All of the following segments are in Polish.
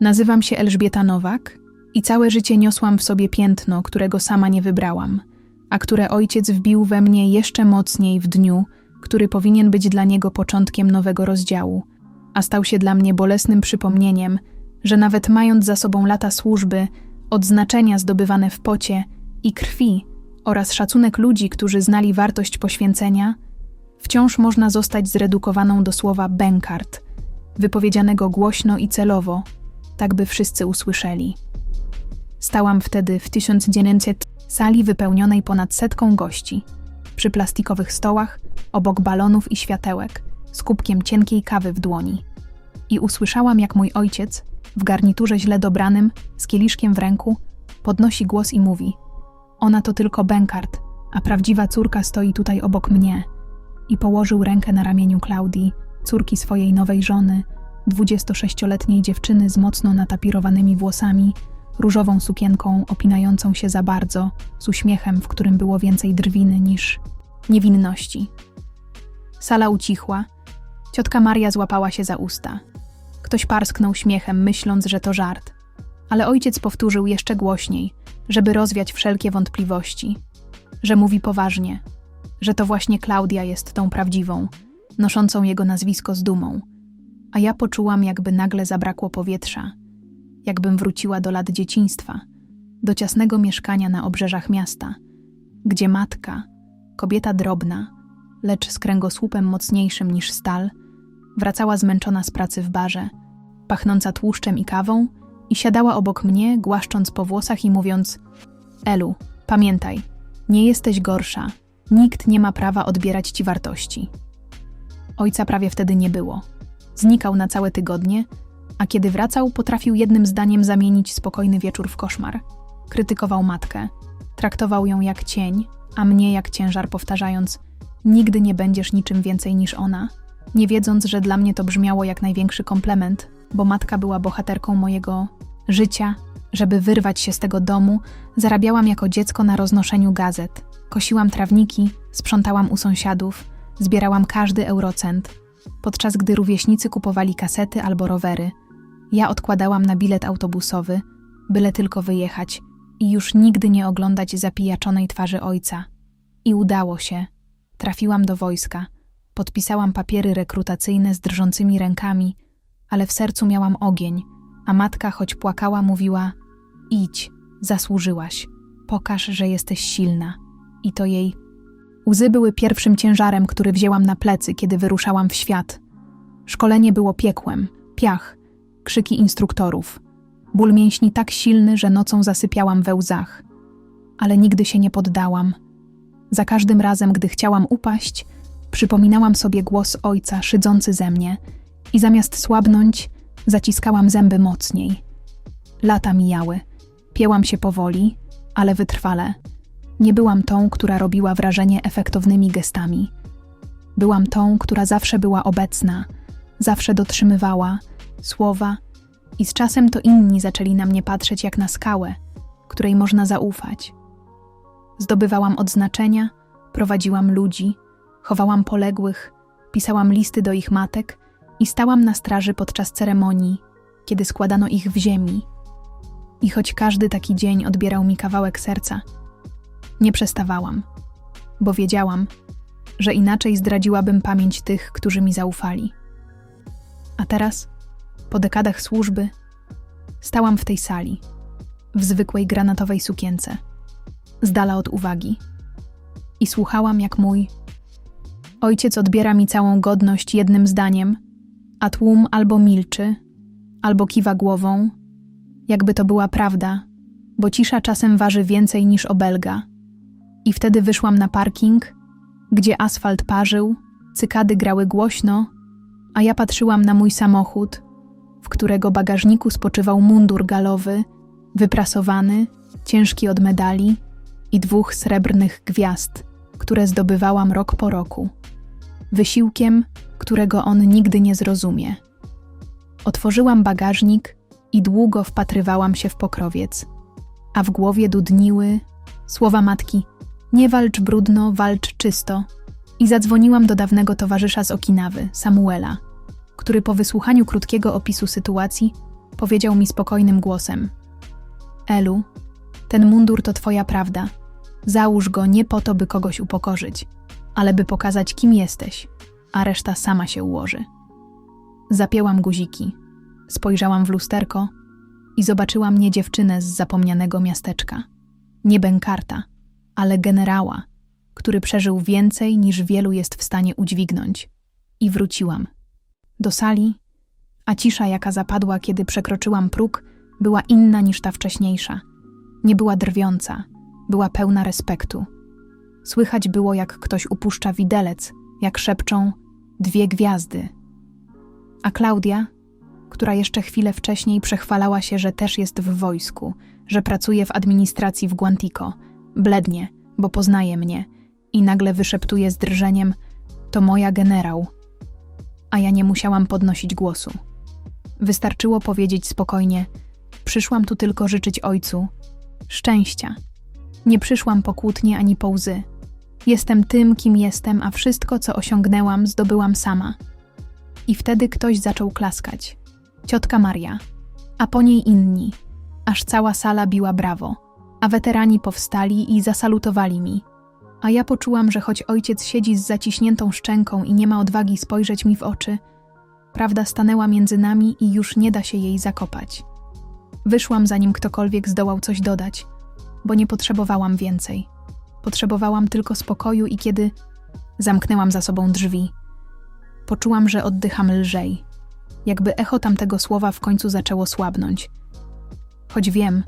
Nazywam się Elżbieta Nowak i całe życie niosłam w sobie piętno, którego sama nie wybrałam, a które ojciec wbił we mnie jeszcze mocniej w dniu, który powinien być dla niego początkiem nowego rozdziału, a stał się dla mnie bolesnym przypomnieniem, że nawet mając za sobą lata służby, odznaczenia zdobywane w pocie i krwi oraz szacunek ludzi, którzy znali wartość poświęcenia, wciąż można zostać zredukowaną do słowa bękart, wypowiedzianego głośno i celowo, tak by wszyscy usłyszeli. Stałam wtedy w 1900 sali wypełnionej ponad setką gości, przy plastikowych stołach, obok balonów i światełek, z kubkiem cienkiej kawy w dłoni. I usłyszałam, jak mój ojciec, w garniturze źle dobranym, z kieliszkiem w ręku, podnosi głos i mówi: Ona to tylko bękart, a prawdziwa córka stoi tutaj obok mnie. I położył rękę na ramieniu Klaudii, córki swojej nowej żony, 26-letniej dziewczyny z mocno natapirowanymi włosami, różową sukienką opinającą się za bardzo, z uśmiechem, w którym było więcej drwiny niż niewinności. Sala ucichła. Ciotka Maria złapała się za usta. Ktoś parsknął śmiechem, myśląc, że to żart. Ale ojciec powtórzył jeszcze głośniej, żeby rozwiać wszelkie wątpliwości. Że mówi poważnie, że to właśnie Klaudia jest tą prawdziwą, noszącą jego nazwisko z dumą. A ja poczułam, jakby nagle zabrakło powietrza, jakbym wróciła do lat dzieciństwa, do ciasnego mieszkania na obrzeżach miasta, gdzie matka, kobieta drobna, lecz z kręgosłupem mocniejszym niż stal, wracała zmęczona z pracy w barze, pachnąca tłuszczem i kawą, i siadała obok mnie, głaszcząc po włosach i mówiąc: Elu, pamiętaj, nie jesteś gorsza, nikt nie ma prawa odbierać ci wartości. Ojca prawie wtedy nie było. Znikał na całe tygodnie, a kiedy wracał, potrafił jednym zdaniem zamienić spokojny wieczór w koszmar. Krytykował matkę, traktował ją jak cień, a mnie jak ciężar, powtarzając: Nigdy nie będziesz niczym więcej niż ona, nie wiedząc, że dla mnie to brzmiało jak największy komplement, bo matka była bohaterką mojego życia. Żeby wyrwać się z tego domu, zarabiałam jako dziecko na roznoszeniu gazet. Kosiłam trawniki, sprzątałam u sąsiadów, zbierałam każdy eurocent, podczas gdy rówieśnicy kupowali kasety albo rowery. Ja odkładałam na bilet autobusowy, byle tylko wyjechać i już nigdy nie oglądać zapijaczonej twarzy ojca. I udało się. Trafiłam do wojska. Podpisałam papiery rekrutacyjne z drżącymi rękami, ale w sercu miałam ogień, a matka, choć płakała, mówiła: Idź, zasłużyłaś, pokaż, że jesteś silna. I to jej. Łzy były pierwszym ciężarem, który wzięłam na plecy, kiedy wyruszałam w świat. Szkolenie było piekłem, piach, krzyki instruktorów, ból mięśni tak silny, że nocą zasypiałam we łzach. Ale nigdy się nie poddałam. Za każdym razem, gdy chciałam upaść, przypominałam sobie głos ojca szydzący ze mnie i zamiast słabnąć, zaciskałam zęby mocniej. Lata mijały, piełam się powoli, ale wytrwale. Nie byłam tą, która robiła wrażenie efektownymi gestami. Byłam tą, która zawsze była obecna, zawsze dotrzymywała słowa, i z czasem to inni zaczęli na mnie patrzeć jak na skałę, której można zaufać. Zdobywałam odznaczenia, prowadziłam ludzi, chowałam poległych, pisałam listy do ich matek i stałam na straży podczas ceremonii, kiedy składano ich w ziemi. I choć każdy taki dzień odbierał mi kawałek serca, nie przestawałam, bo wiedziałam, że inaczej zdradziłabym pamięć tych, którzy mi zaufali. A teraz, po dekadach służby, stałam w tej sali, w zwykłej granatowej sukience, z dala od uwagi, i słuchałam, jak mój ojciec odbiera mi całą godność jednym zdaniem, a tłum albo milczy, albo kiwa głową, jakby to była prawda, bo cisza czasem waży więcej niż obelga. I wtedy wyszłam na parking, gdzie asfalt parzył, cykady grały głośno, a ja patrzyłam na mój samochód, w którego bagażniku spoczywał mundur galowy, wyprasowany, ciężki od medali i dwóch srebrnych gwiazd, które zdobywałam rok po roku. Wysiłkiem, którego on nigdy nie zrozumie. Otworzyłam bagażnik i długo wpatrywałam się w pokrowiec, a w głowie dudniły słowa matki: Nie walcz brudno, walcz czysto. I zadzwoniłam do dawnego towarzysza z Okinawy, Samuela, który po wysłuchaniu krótkiego opisu sytuacji powiedział mi spokojnym głosem: Elu, ten mundur to twoja prawda. Załóż go nie po to, by kogoś upokorzyć, ale by pokazać, kim jesteś, a reszta sama się ułoży. Zapięłam guziki, spojrzałam w lusterko i zobaczyłam nie dziewczynę z zapomnianego miasteczka, nie bękarta, ale generała, który przeżył więcej niż wielu jest w stanie udźwignąć. I wróciłam. Do sali, a cisza, jaka zapadła, kiedy przekroczyłam próg, była inna niż ta wcześniejsza. Nie była drwiąca, była pełna respektu. Słychać było, jak ktoś upuszcza widelec, jak szepczą dwie gwiazdy. A Klaudia, która jeszcze chwilę wcześniej przechwalała się, że też jest w wojsku, że pracuje w administracji w Guantico, blednie, bo poznaje mnie i nagle wyszeptuje z drżeniem: To moja generał. A ja nie musiałam podnosić głosu. Wystarczyło powiedzieć spokojnie: Przyszłam tu tylko życzyć ojcu szczęścia. Nie przyszłam po kłótnie ani po łzy. Jestem tym, kim jestem, a wszystko, co osiągnęłam, zdobyłam sama. I wtedy ktoś zaczął klaskać. Ciotka Maria, a po niej inni. Aż cała sala biła brawo, a weterani powstali i zasalutowali mi. A ja poczułam, że choć ojciec siedzi z zaciśniętą szczęką i nie ma odwagi spojrzeć mi w oczy, prawda stanęła między nami i już nie da się jej zakopać. Wyszłam, zanim ktokolwiek zdołał coś dodać, bo nie potrzebowałam więcej. Potrzebowałam tylko spokoju i kiedy zamknęłam za sobą drzwi, poczułam, że oddycham lżej, jakby echo tamtego słowa w końcu zaczęło słabnąć. Choć wiem,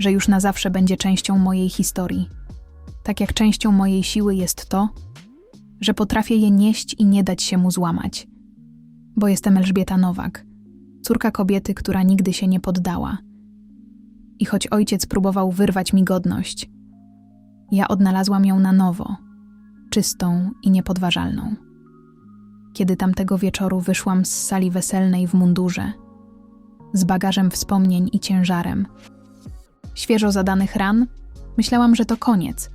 że już na zawsze będzie częścią mojej historii. Tak jak częścią mojej siły jest to, że potrafię je nieść i nie dać się mu złamać. Bo jestem Elżbieta Nowak, córka kobiety, która nigdy się nie poddała. I choć ojciec próbował wyrwać mi godność, ja odnalazłam ją na nowo, czystą i niepodważalną. Kiedy tamtego wieczoru wyszłam z sali weselnej w mundurze, z bagażem wspomnień i ciężarem, świeżo zadanych ran, myślałam, że to koniec,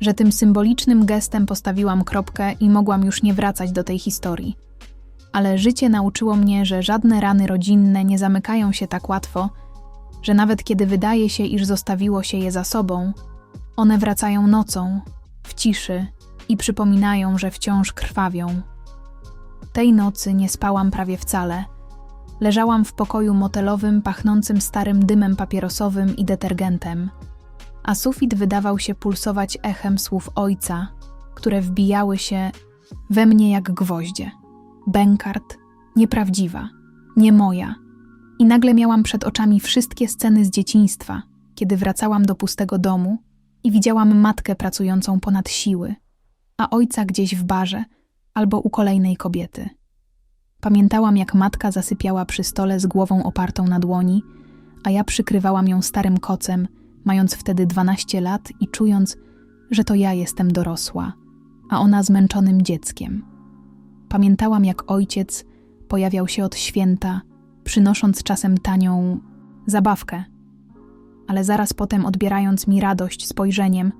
że tym symbolicznym gestem postawiłam kropkę i mogłam już nie wracać do tej historii. Ale życie nauczyło mnie, że żadne rany rodzinne nie zamykają się tak łatwo, że nawet kiedy wydaje się, iż zostawiło się je za sobą, one wracają nocą, w ciszy i przypominają, że wciąż krwawią. Tej nocy nie spałam prawie wcale. Leżałam w pokoju motelowym, pachnącym starym dymem papierosowym i detergentem, a sufit wydawał się pulsować echem słów ojca, które wbijały się we mnie jak gwoździe. Bękart, nieprawdziwa, nie moja. I nagle miałam przed oczami wszystkie sceny z dzieciństwa, kiedy wracałam do pustego domu i widziałam matkę pracującą ponad siły, a ojca gdzieś w barze albo u kolejnej kobiety. Pamiętałam, jak matka zasypiała przy stole z głową opartą na dłoni, a ja przykrywałam ją starym kocem, mając wtedy 12 lat i czując, że to ja jestem dorosła, a ona zmęczonym dzieckiem. Pamiętałam, jak ojciec pojawiał się od święta, przynosząc czasem tanią zabawkę, ale zaraz potem odbierając mi radość spojrzeniem,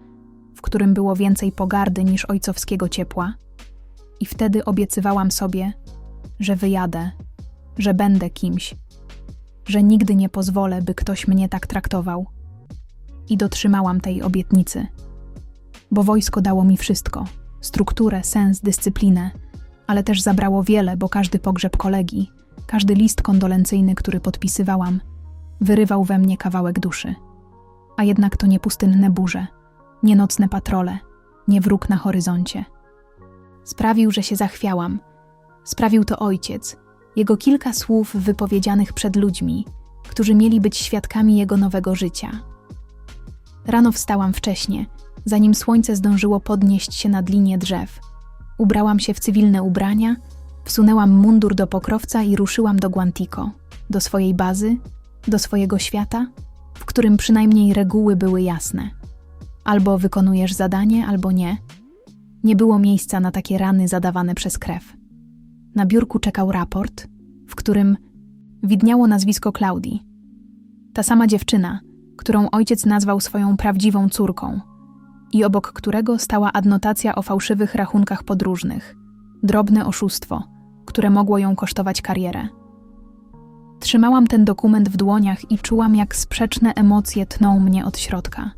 w którym było więcej pogardy niż ojcowskiego ciepła. I wtedy obiecywałam sobie, że wyjadę, że będę kimś, że nigdy nie pozwolę, by ktoś mnie tak traktował. I dotrzymałam tej obietnicy. Bo wojsko dało mi wszystko strukturę, sens, dyscyplinę, ale też zabrało wiele, bo każdy pogrzeb kolegi, każdy list kondolencyjny, który podpisywałam, wyrywał we mnie kawałek duszy. A jednak to nie pustynne burze, nie nocne patrole, nie wróg na horyzoncie. Sprawił, że się zachwiałam. Sprawił to ojciec, jego kilka słów wypowiedzianych przed ludźmi, którzy mieli być świadkami jego nowego życia. Rano wstałam wcześnie, zanim słońce zdążyło podnieść się nad linię drzew. Ubrałam się w cywilne ubrania, wsunęłam mundur do pokrowca i ruszyłam do Guantico, do swojej bazy, do swojego świata, w którym przynajmniej reguły były jasne. Albo wykonujesz zadanie, albo nie. Nie było miejsca na takie rany zadawane przez krew. Na biurku czekał raport, w którym widniało nazwisko Klaudii. Ta sama dziewczyna, którą ojciec nazwał swoją prawdziwą córką i obok którego stała adnotacja o fałszywych rachunkach podróżnych, drobne oszustwo, które mogło ją kosztować karierę. Trzymałam ten dokument w dłoniach i czułam, jak sprzeczne emocje tną mnie od środka.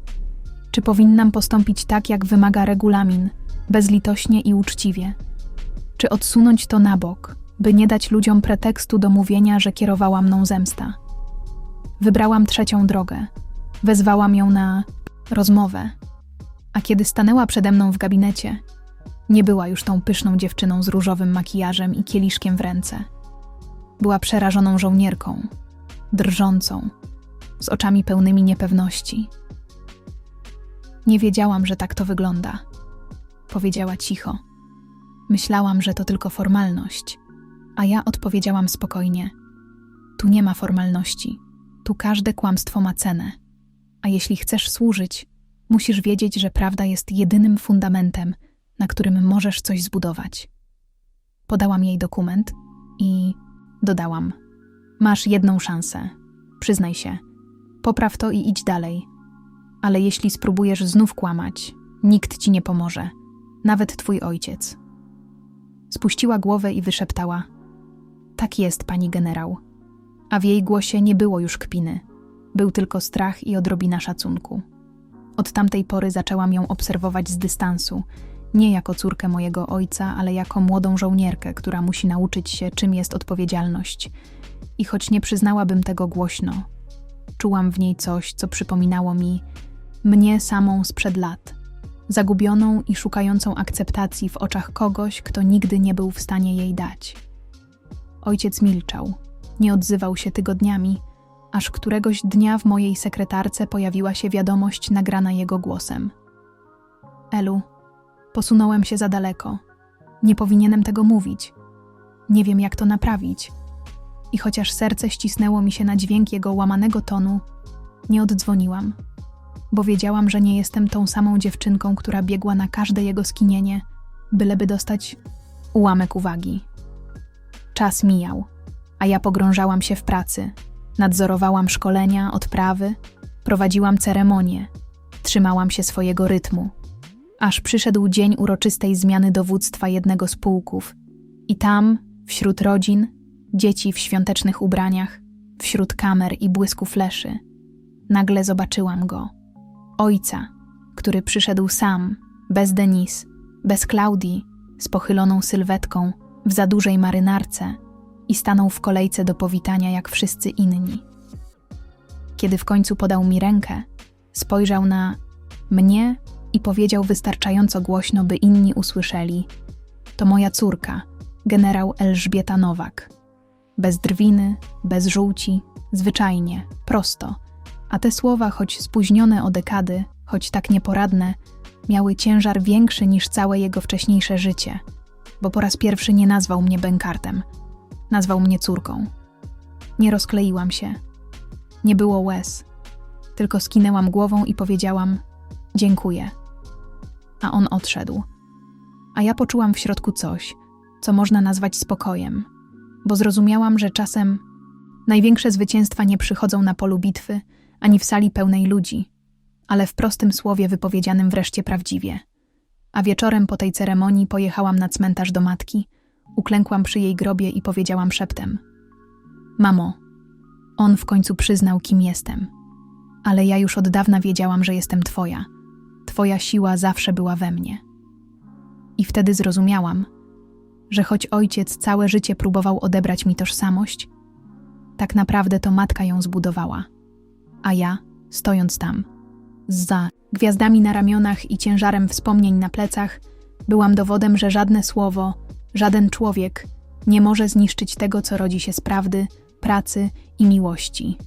Czy powinnam postąpić tak, jak wymaga regulamin, bezlitośnie i uczciwie? Czy odsunąć to na bok, by nie dać ludziom pretekstu do mówienia, że kierowała mną zemsta? Wybrałam trzecią drogę. Wezwałam ją na rozmowę. A kiedy stanęła przede mną w gabinecie, nie była już tą pyszną dziewczyną z różowym makijażem i kieliszkiem w ręce. Była przerażoną żołnierką, drżącą, z oczami pełnymi niepewności. Nie wiedziałam, że tak to wygląda, powiedziała cicho. Myślałam, że to tylko formalność, a ja odpowiedziałam spokojnie: Tu nie ma formalności, tu każde kłamstwo ma cenę. A jeśli chcesz służyć, musisz wiedzieć, że prawda jest jedynym fundamentem, na którym możesz coś zbudować. Podałam jej dokument i dodałam: Masz jedną szansę. Przyznaj się. Popraw to i idź dalej. Ale jeśli spróbujesz znów kłamać, nikt ci nie pomoże, nawet twój ojciec. Spuściła głowę i wyszeptała: Tak jest, pani generał. A w jej głosie nie było już kpiny. Był tylko strach i odrobina szacunku. Od tamtej pory zaczęłam ją obserwować z dystansu, nie jako córkę mojego ojca, ale jako młodą żołnierkę, która musi nauczyć się, czym jest odpowiedzialność. I choć nie przyznałabym tego głośno, czułam w niej coś, co przypominało mi mnie samą sprzed lat, zagubioną i szukającą akceptacji w oczach kogoś, kto nigdy nie był w stanie jej dać. Ojciec milczał, nie odzywał się tygodniami, aż któregoś dnia w mojej sekretarce pojawiła się wiadomość nagrana jego głosem. Elu, posunąłem się za daleko. Nie powinienem tego mówić. Nie wiem, jak to naprawić. I chociaż serce ścisnęło mi się na dźwięk jego łamanego tonu, nie oddzwoniłam, bo wiedziałam, że nie jestem tą samą dziewczynką, która biegła na każde jego skinienie, byleby dostać ułamek uwagi. Czas mijał, a ja pogrążałam się w pracy, Nadzorowałam szkolenia, odprawy, prowadziłam ceremonie, trzymałam się swojego rytmu. Aż przyszedł dzień uroczystej zmiany dowództwa jednego z pułków. I tam, wśród rodzin, dzieci w świątecznych ubraniach, wśród kamer i błysku fleszy, nagle zobaczyłam go. Ojca, który przyszedł sam, bez Denis, bez Klaudii, z pochyloną sylwetką, w za dużej marynarce – i stanął w kolejce do powitania jak wszyscy inni. Kiedy w końcu podał mi rękę, spojrzał na mnie i powiedział wystarczająco głośno, by inni usłyszeli: To moja córka, generał Elżbieta Nowak. Bez drwiny, bez żółci, zwyczajnie, prosto. A te słowa, choć spóźnione o dekady, choć tak nieporadne, miały ciężar większy niż całe jego wcześniejsze życie, bo po raz pierwszy nie nazwał mnie bękartem – Nazwał mnie córką. Nie rozkleiłam się. Nie było łez. Tylko skinęłam głową i powiedziałam: Dziękuję. A on odszedł. A ja poczułam w środku coś, co można nazwać spokojem, bo zrozumiałam, że czasem największe zwycięstwa nie przychodzą na polu bitwy ani w sali pełnej ludzi, ale w prostym słowie wypowiedzianym wreszcie prawdziwie. A wieczorem po tej ceremonii pojechałam na cmentarz do matki Uklękłam przy jej grobie i powiedziałam szeptem: Mamo, on w końcu przyznał, kim jestem. Ale ja już od dawna wiedziałam, że jestem Twoja. Twoja siła zawsze była we mnie. I wtedy zrozumiałam, że choć ojciec całe życie próbował odebrać mi tożsamość, tak naprawdę to matka ją zbudowała. A ja, stojąc tam, za gwiazdami na ramionach i ciężarem wspomnień na plecach, byłam dowodem, że żadne słowo, Żaden człowiek nie może zniszczyć tego, co rodzi się z prawdy, pracy i miłości.